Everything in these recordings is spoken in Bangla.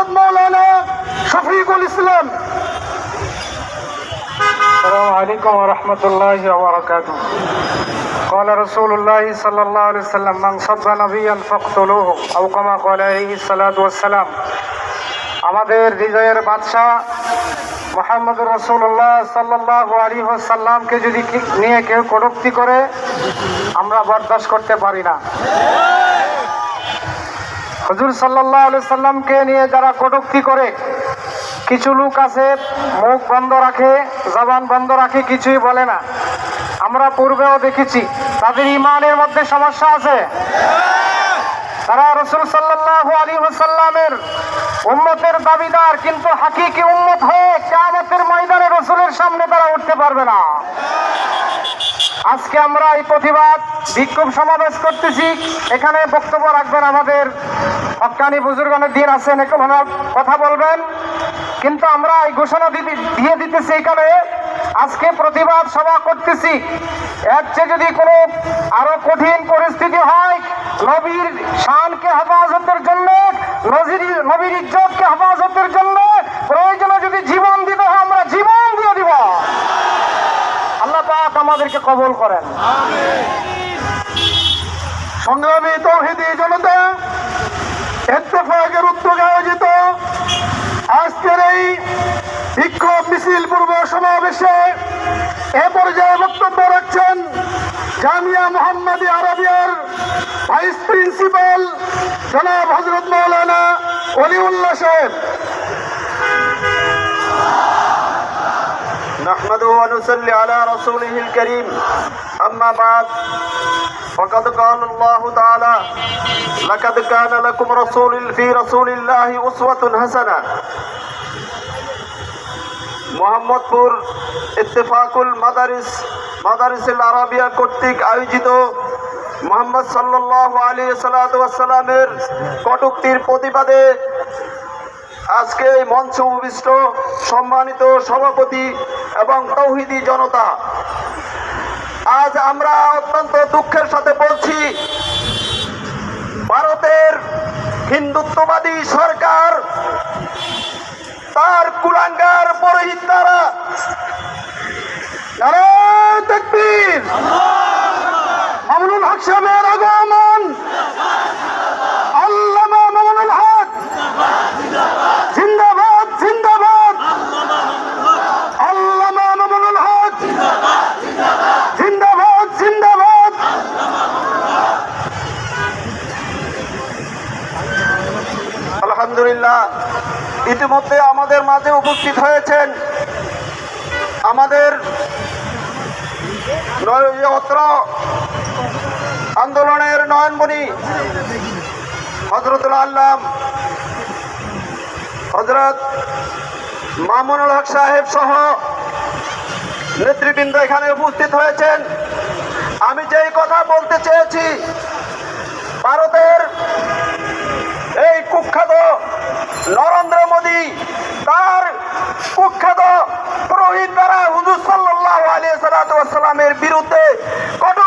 হজরত মৌলানা শফিকুল ইসলাম السلام عليكم ورحمة الله وبركاته قال رسول الله صلى الله عليه وسلم من صب نبيا فاقتلوه أو كما قال عليه الصلاة والسلام আমাদের হৃদয়ের বাদশাহ মোহাম্মদ রসুল্লাহ সাল্লাহ আলী সাল্লামকে যদি কি- নিয়ে কেউ কটুক্তি করে আমরা বরদাস্ত করতে পারি না হজুর সাল্লাহ আলি সাল্লামকে নিয়ে যারা কটুক্তি করে, কিছু লোক আছে, মুখ বন্ধ রাখে, জবান বন্ধ রাখে, কিছুই বলে না। আমরা পূর্বেও দেখেছি, তাদের ইমানের মধ্যে সমস্যা আছে। তারা রসুল সাল্লাহ আলী সাল্লামের উম্মতের দাবিদার, কিন্তু হাকিকি উম্মত হয়ে কেমতের ময়দানে রসুলের সামনে তারা উঠতে পারবে না। আজকে আমরা এই প্রতিবাদ বিক্ষোভ সমাবেশ করতেছি। এখানে বক্তব্য রাখবেন আমাদের হকানি বুজুর্গানের দিন আছেন এখানে কথা বলবেন। কিন্তু আমরা এই ঘোষণা দিয়ে দিতেছি এখানে আজকে প্রতিবাদ সভা করতেছি। এর চেয়ে যদি কোনো আরও কঠিন পরিস্থিতি হয়, নবীর শানকে হেফাজতের জন্য নবীর ইজ্জতকে হেফাজতের জন্য প্রয়োজনে যদি জীবন দিতে হয় আমরা জীবন দিয়ে দিব আল্লাহ আমাদেরকে কবল করেন। সংগ্রামী তৌহিদি জনতা উদ্যোগে আয়োজিত আজকের এই বিক্ষোভ মিছিল পূর্ব সমাবেশে এ পর্যায়ে বক্তব্য রাখছেন জামিয়া মোহাম্মদী আরবিয়ার ভাইস প্রিন্সিপাল জনাব হজরত মৌলানা অলিউল্লাহ সাহেব। نحمده ونصلي على رسوله الكريم أما بعد فقد قال الله تعالى لقد كان لكم رسول في رسول الله أسوة حسنة মোহাম্মদপুর ইত্তেফাকুল মাদারিস মাদারিসুল আরাবিয়া কর্তৃক আয়োজিত মোহাম্মদ সাল্লাল্লাহু আলী সাল্লামের কটুক্তির প্রতিবাদে আজকে এই মঞ্চ উপবিষ্ট সম্মানিত সভাপতি এবং তৌহিদি জনতা। আজ আমরা অত্যন্ত দুঃখের সাথে বলছি, ভারতের হিন্দুত্ববাদী সরকার, তার কুলাঙ্গার পরহিত দ্বারা তাকবীর। মামুনুল হক সাহেবের আগমন আল্লামা মামুনুল হক জিন্দাবাদ জিন্দাবাদ আল্লামা মামুনুল হক জিন্দাবাদ জিন্দাবাদ আলহামদুলিল্লাহ ইতিমধ্যে আমাদের মাঝে উপস্থিত হয়েছেন আমাদের অত্র আন্দোলনের নয়নমণি হজরতুল আল্লাম, হজরত মামুনুল হক সাহেব সহ নেতৃবৃন্দ এখানে উপস্থিত হয়েছেন। আমি যেই কথা বলতে চেয়েছি, ভারতের এই কুখ্যাত নরেন্দ্র মোদী তার কুখ্যাত পুরোহিত দ্বারা হুজুর সাল্লাহ আলিয়া সালাতামের বিরুদ্ধে কটুক্তিমূলক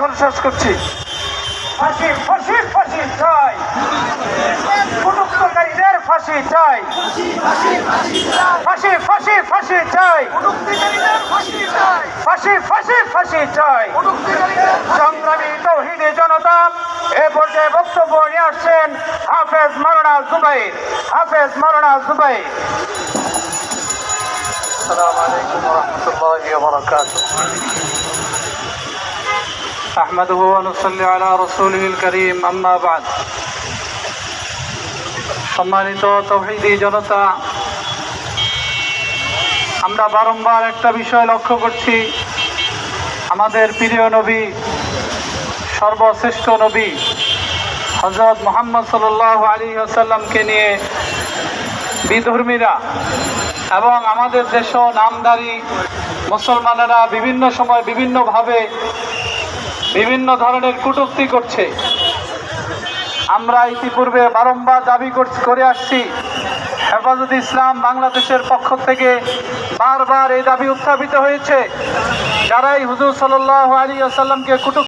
এখন শেষ করছি। ফাঁসি ফাঁসি ফাঁসি চাই। কটুক্তকারীদের ফাঁসি চাই। ফাঁসি ফাঁসি ফাঁসি চাই। ফাঁসি ফাঁসি ফাঁসি চাই। সংগ্রামী তৌহিদি জনতা, এ পর্যায়ে বক্তব্য নিয়ে আসছেন হাফেজ মারানা জুবাই হাফেজ মারানা জুবাই বারাকাতুহ। أحمده ونصلي على رسوله الكريم أما بعد সম্মানিত তৌহিদি জনতা আমরা বারংবার একটা বিষয় লক্ষ্য করছি আমাদের প্রিয় নবী সর্বশ্রেষ্ঠ নবী হজরত মোহাম্মদ সাল্লাহ আলী আসাল্লামকে নিয়ে বিধর্মীরা এবং আমাদের দেশ নামদারি মুসলমানেরা বিভিন্ন সময় বিভিন্নভাবে বিভিন্ন ধরনের কটূক্তি করছে। আমরা ইতিপূর্বে বারংবার দাবি কর- আসছি, হেফাজত ইসলাম বাংলাদেশের পক্ষ থেকে বারবার এই দাবি উত্থাপিত হয়েছে। যারাই হুজুর সাল্লাহ আলী আসাল্লামকে কুটুক